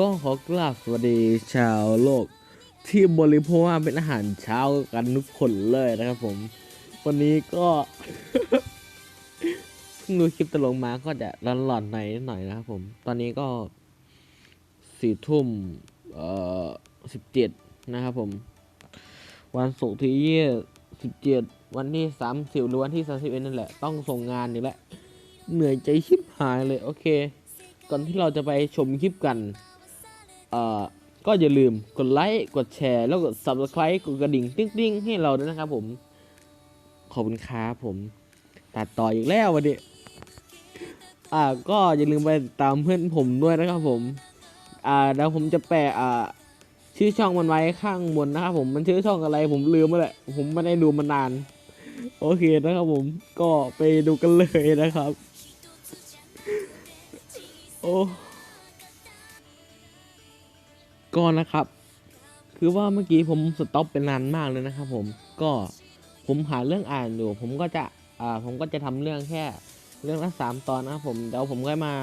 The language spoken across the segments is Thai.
ก็ขอกราบสวัสดีชาวโลก ที่บริโภคเป็นอาหารเช้ากันทุกคนเลยนะครับผม วันนี้ก็เพิ่งดูคลิปตลกมาก็จะร้อนหลอนๆหน่อยหน่อยนะครับผม ตอนนี้ก็สี่ทุ่มเอ่อสิบเจ็ดนะครับผม วันศุกร์ที่ยี่สิบเจ็ดวันที่สามสิบหรือวันที่สามสิบเอ็ดนั่นแหละ ต้องส่งงานอีกแล้วเหนื่อยใจชิบหายเลย โอเค ก่อนที่เราจะไปชมคลิปกัน ก็อย่าลืมกดไลค์ กดแชร์ แล้วกด subscribe กดกระดิ่งติ๊งๆ ให้เราด้วยนะครับผม ขอบคุณครับผม ตัดต่ออีกแล้ววันนี้ อ่า ก็อย่าลืมไปติดตามเพื่อนผมด้วยนะครับผม อ่าเดี๋ยวผมจะแปะอ่า ชื่อช่องมันไว้ข้างบนนะครับผม มันชื่อช่องอะไรผมลืมไปแหละผมไม่ได้ดูมานาน โอเคนะครับผม ก็ไปดูกันเลยนะครับ โอ้ ก็นะครับ คือว่าเมื่อกี้ผมสต็อปไปนานมากเลยนะครับ ผมก็ผมหาเรื่องอ่านอยู่ ผมก็จะอ่าผมก็จะทำเรื่องแค่เรื่องละสามตอนนะครับผมเดี๋ยวผมก็มา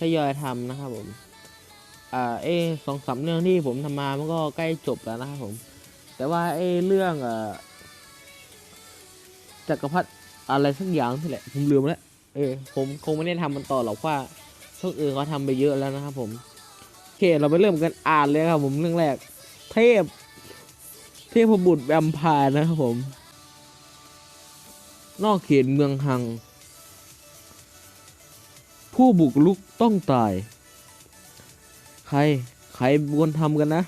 ทยอยทำนะครับผมอ่าเอสองสามเรื่องที่ผมทำมามันก็ใกล้จบแล้วนะครับผม แต่ว่าเอเรื่องอ่าจักรพรรดิอะไรสักอย่างนี่แหละผมลืมแล้วเออผมคงไม่ได้ทำมันต่อหรอกว่าช่องอื่นเขาทำไปเยอะแล้วนะครับผม เค เราไปเริ่มกันอ่านเลยครับผมเรื่องแรก เทพ เทพบุตรแวมพร์นะครับผม นอกเขตเมืองฮัง ผู้บุกลุกต้องตาย ใคร ใครบวนทำกันนะ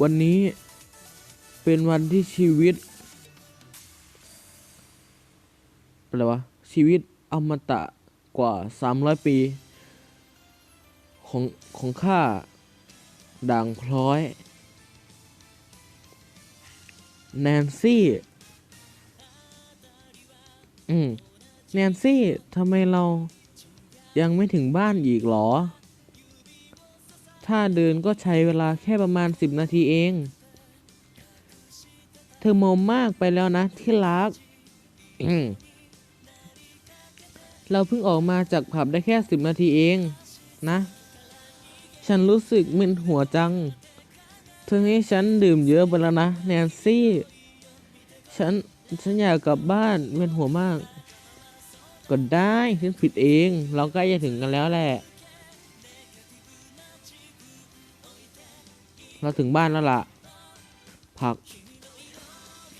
วันนี้เป็นวันที่ชีวิตอะไรวะชีวิตอมตะ กว่า 300 ปี ของของข้าด่างพร้อย แนนซี่ อืม แนนซี่ทำไมเรายังไม่ถึงบ้านอีกหรอ ถ้าเดินก็ใช้เวลาแค่ประมาณ 10 นาทีเอง เธอโมมากไปแล้วนะที่รัก อืม เราเพิ่งออกมาจากผับได้แค่10นาทีเองนะ ฉันรู้สึกมึนหัวจัง เธอให้ฉันดื่มเยอะไปแล้วนะแนนซี่ ฉัน ฉันอยากกลับบ้านเวียนหัวมาก ก็ได้ฉันผิดเอง เราใกล้จะถึงกันแล้วแหละ เราถึงบ้านแล้วล่ะ ผัก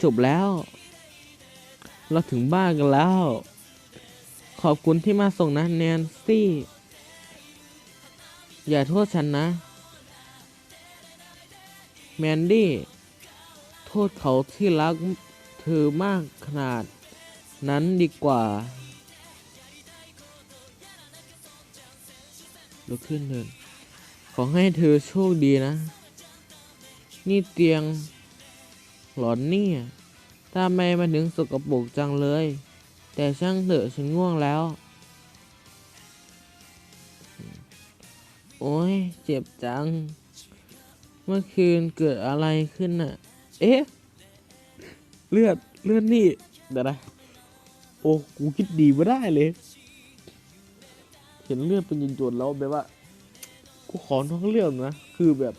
จบแล้ว เราถึงบ้านกันแล้ว ขอบคุณที่มาส่งนะแนนซี่ อย่าโทษฉันนะ แมนดี้ โทษเขาที่รักเธอมากขนาด นั้นดีกว่า ลุกขึ้นเดิน ขอให้เธอโชคดีนะ นี่เตียงหลอนเนี่ยทำไมมาถึงสกปรกจังเลย แต่ช่างเถอะฉันง่วงแล้ว โอ้ยเจ็บจัง เมื่อคืนเกิดอะไรขึ้นน่ะ เอ๊ะ เลือด เลือดนี่ เดี๋ยวนะ โอ้ กูคิดดีไม่ได้เลย เห็นเลือดเป็นหยดๆแล้วแบบว่า กูขอท้องเรื่องนะ คือแบบ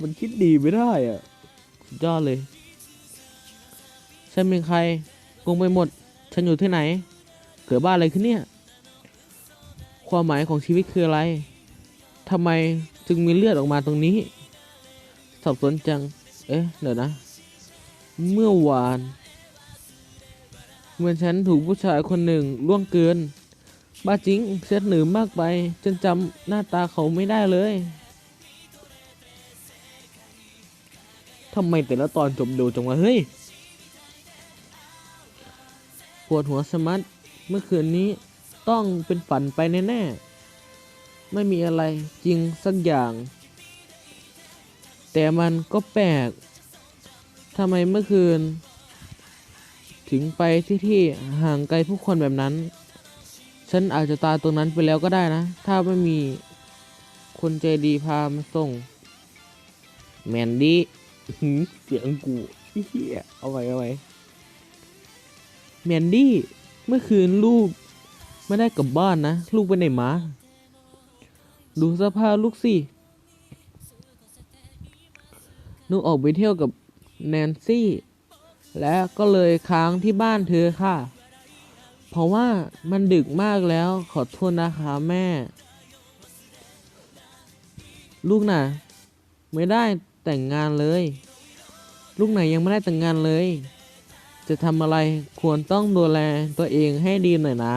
มันคิดดีไม่ได้อะ สุดยอดเลยฉันเป็นใครงงไปหมด ฉันอยู่ที่ไหน เกิดบ้าอะไรขึ้นเนี่ย ความหมายของชีวิตคืออะไรทำไมจึงมีเลือดออกมาตรงนี้สับสนจัง เอ๊ะ เดี๋ยวนะ เมื่อวาน เหมือนฉันถูกผู้ชายคนหนึ่งล่วงเกิน บ้าจริงเสียหนือมากไป จนจำหน้าตาเขาไม่ได้เลยทำไมแต่ละตอนจบเร็วจังวะเฮ้ย ปวดหัวสมัดเมื่อคืนนี้ต้องเป็นฝันไปแน่ๆ ไม่มีอะไรจริงสักอย่าง แต่มันก็แปลกทำไมเมื่อคืน ถึงไปที่ที่ห่างไกลผู้คนแบบนั้น ฉันอาจจะตายตรงนั้นไปแล้วก็ได้นะ ถ้าไม่มีคนใจดีพามาส่ง แมนดี้เสียงกูเฮียเอาไว้เอาไว้ แมนดี้ เมื่อคืนลูกไม่ได้กลับบ้านนะ ลูกไปไหนมา ดูสภาพลูกสิหนูออกไปเที่ยวกับแนนซี่ และก็เลยค้างที่บ้านเธอค่ะ เพราะว่ามันดึกมากแล้วขอโทษนะคะแม่ ลูกน่ะ ไม่ได้แต่งงานเลย ลูกไหนยังไม่ได้แต่งงานเลย จะทำอะไรควรต้องดูแลตัวเองให้ดีหน่อยนะ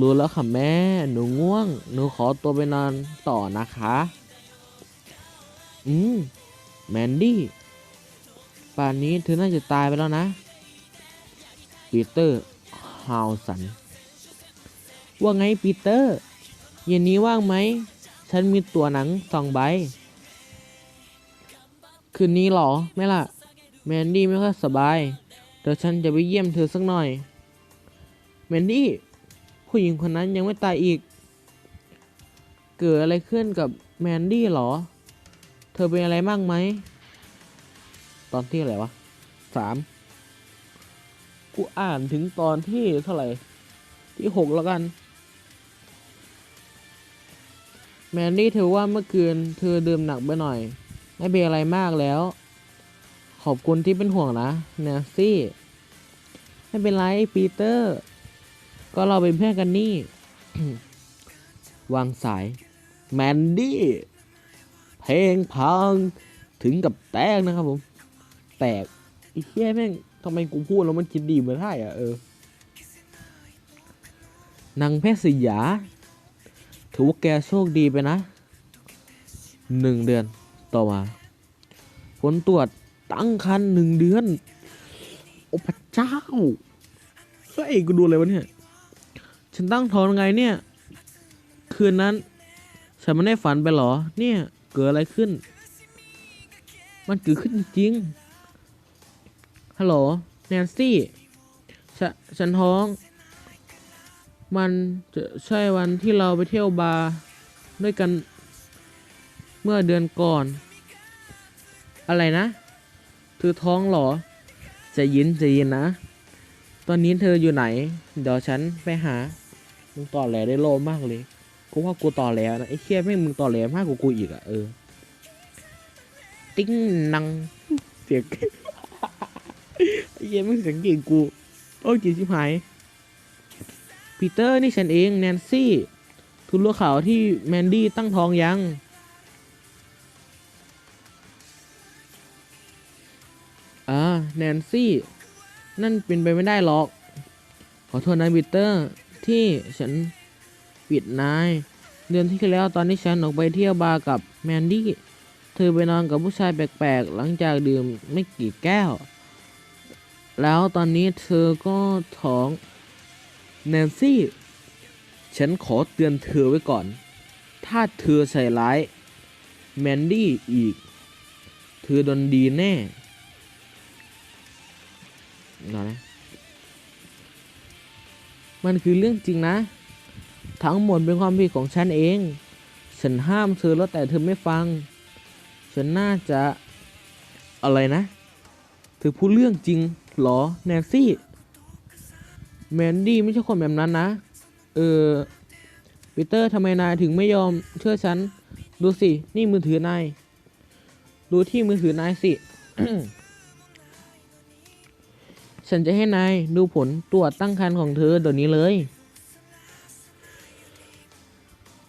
รู้แล้วค่ะแม่ หนูง่วง หนูขอตัวไปนอนต่อนะคะ อืม แมนดี้ป่านนี้เธอน่าจะตายไปแล้วนะ ปีเตอร์ ฮาวสัน ว่าไงปีเตอร์ เย็นนี้ว่างไหม ฉันมีตัวหนังสองใบ คืนนี้หรอ ไม่ล่ะ แมนดี้ไม่ค่อยสบาย เดี๋ยวฉันจะไปเยี่ยมเธอสักหน่อย แมนดี้ ผู้หญิงคนนั้นยังไม่ตายอีก เกิดอะไรขึ้นกับแมนดี้เหรอ เธอเป็นอะไรบ้างไหม ตอนที่อะไรวะสามกูอ่านถึงตอนที่เท่าไหร่ ที่หกแล้วกัน แมนดี้เธอว่าเมื่อคืนเธอดื่มหนักไปหน่อย ไม่เป็นอะไรมากแล้ว ขอบคุณที่เป็นห่วงนะแนนซี่ ไม่เป็นไรปีเตอร์ ก็เราเป็นเพื่อนกันนี่ วางสาย แมนดี้ เพลงพัง ถึงกับแตกนะครับผม แตกไอ้เหี้ยแม่งทำไมกูพูดแล้วมันคิดดีมือนไท่อะเออนางแพทย์สยา ถือว่าแกโชคดีไปนะหนึ่งเดือนต่อมา ผลตรวจ ตั้งคันหนึ่งเดือน โอ้พระเจ้าเฮ้ยกูดูอะไรวะเนี่ย ฉันตั้งท้องไงเนี่ย คืนนั้น ฉันไม่ได้ฝันไปหรอ เนี่ย เกิดอะไรขึ้น มันเกิดขึ้นจริงฮัลโหลแนนซี่ฉฉันท้อง มันจะใช่วันที่เราไปเที่ยวบาร์ด้วยกันเมื่อเดือนก่อน อะไรนะ เธอท้องเหรอ จะยินจะยินนะ ตอนนี้เธออยู่ไหน เดี๋ยวฉันไปหา มึงต่อแหลได้โลมากเลยกูว่ากูต่อแหลนะไอ้เคียแม่มึงต่อแหลมากกว่ากูอีกอะเออ ติ้งนังเสียงไอ้เหี้ยแม่งเสียงเก่งกูโอ้ยจีชิบหายปีเตอร์นี่ฉันเองแนนซี่ ทุนรู้ข่าวที่แมนดี้ตั้งท้องยัง อ่าแนนซี่ นั่นเป็นไปไม่ได้หรอก ขอโทษนะปีเตอร์ที่ฉันปิดนาย เดือนที่แล้วตอนที่ฉันออกไปเที่ยวบาร์กับแมนดี้ เธอไปนอนกับผู้ชายแปลกๆ หลังจากดื่มไม่กี่แก้ว แล้วตอนนี้เธอก็ท้องแนนซี่ ฉันขอเตือนเธอไว้ก่อน ถ้าเธอใส่ร้ายแมนดี้อีก เธอโดนดีแน่ นะมันคือเรื่องจริงนะ ทั้งหมดเป็นความผิดของฉันเอง ฉันห้ามเธอแล้วแต่เธอไม่ฟัง ฉันน่าจะอะไรนะ เธอพูดเรื่องจริงหรอแนนซี่ แมนดี้ไม่ใช่คนแบบนั้นนะ เออปีเตอร์ทำไมนายถึงไม่ยอมเชื่อฉัน ดูสิ นี่มือถือนาย ดูที่มือถือนายสิ ฉันจะให้นายดูผลตรวจตั้งครรภ์ของเธอเดี๋ยวนี้เลย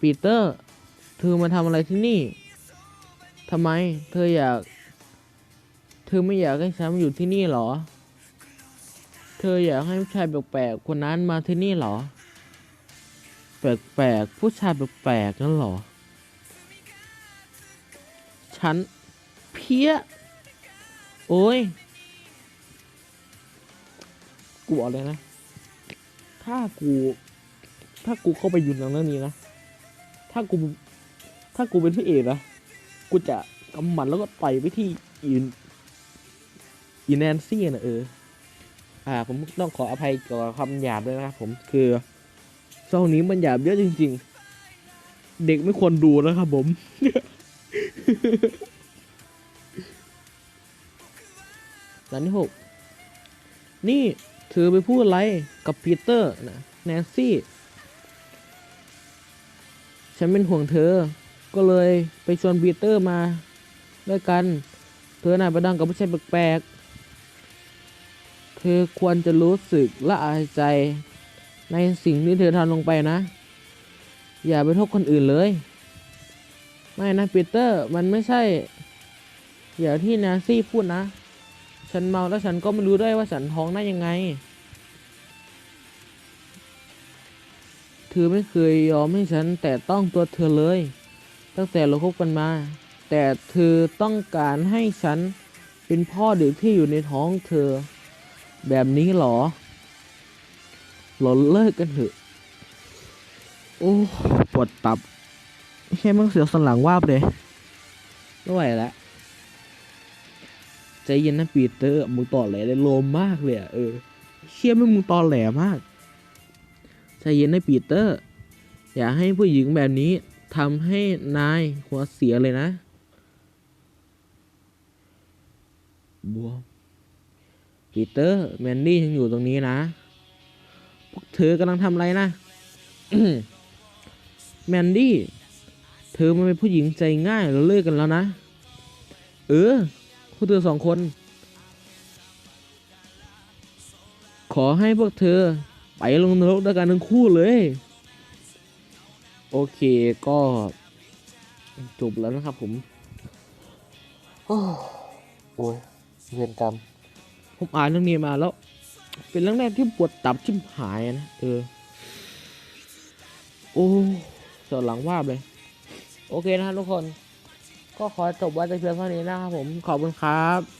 ปีเตอร์ เธอมาทำอะไรที่นี่ทำไม เธออยาก เธอไม่อยากให้ฉันมาอยู่ที่นี่เหรอ เธออยากให้ผู้ชายแปลกๆคนนั้นมาที่นี่เหรอ แปลกๆผู้ชายแปลกๆนั่นเหรอ ฉันเพี้ย โอ้ย กูบอกเลยนะ ถ้ากู ถ้ากูเข้าไปอยู่ในเรื่องนี้นะ ถ้ากู ถ้ากูเป็นพี่เอกนะ กูจะกำหมัดแล้วก็ต่อยไปที่อินอินแนนซี่นะเออ อ่า ผมต้องขออภัยกับคำหยาบด้วยนะครับผม คือช่องนี้มันหยาบเยอะจริง ๆ เด็กไม่ควรดูนะครับผมตอนที่หกนี่ เธอไปพูดอะไรกับปีเตอร์นะแนนซี่ฉันเป็นห่วงเธอ ก็เลยไปชวนปีเตอร์มาด้วยกัน เธอน่ะไปดังกับผู้ชายแปลกๆ เธอควรจะรู้สึกละอายใจในสิ่งที่เธอทำลงไปนะ อย่าไปโทษคนอื่นเลย ไม่นะปีเตอร์มันไม่ใช่ อย่างที่นาซี่พูดนะ ฉันเมาแล้วฉันก็ไม่รู้ด้วยว่าฉันท้องได้ยังไง เธอไม่เคยยอมให้ฉันแต่ต้องตัวเธอเลย ตั้งแต่เราคบกันมา แต่เธอต้องการให้ฉันเป็นพ่อเด็กที่อยู่ในท้องเธอ แบบนี้หรอ เราเลิกกันเถอะ โอ้ปวดตับแค่มึงเสียวสันหลังวาบเลยไม่ไหวแล้ว ใจเย็นนะปีเตอร์มึงต่อแหลได้โลมมากเลยอะเออเชี่ยไม่งมึงตอแหลมากใจเย็นนะปีเตอร์ อย่าให้ผู้หญิงแบบนี้ทำให้นายหัวเสียเลยนะบัวปีเตอร์แมนดี้ยังอยู่ตรงนี้นะ พวกเธอกำลังทำอะไรนะแมนดี้ เธอมันเป็นผู้หญิงใจง่ายเราเลิกกันแล้วนะ เออ พวกเธอสองคน ขอให้พวกเธอไปลงนรกด้วยกันทั้งคู่เลย โอเคก็จบแล้วนะครับผมโอ้โอ้ยเวรกรรมผมอ่านเรื่องนี้มาแล้ว เป็นเรื่องแรกที่ปวดตับชิมหายนะเออ โอ้เสียวหลังว่าบเลย โอเคนะครับทุกคน ก็ขอจบไว้แต่เพียงเท่านี้นะครับผมขอบคุณครับ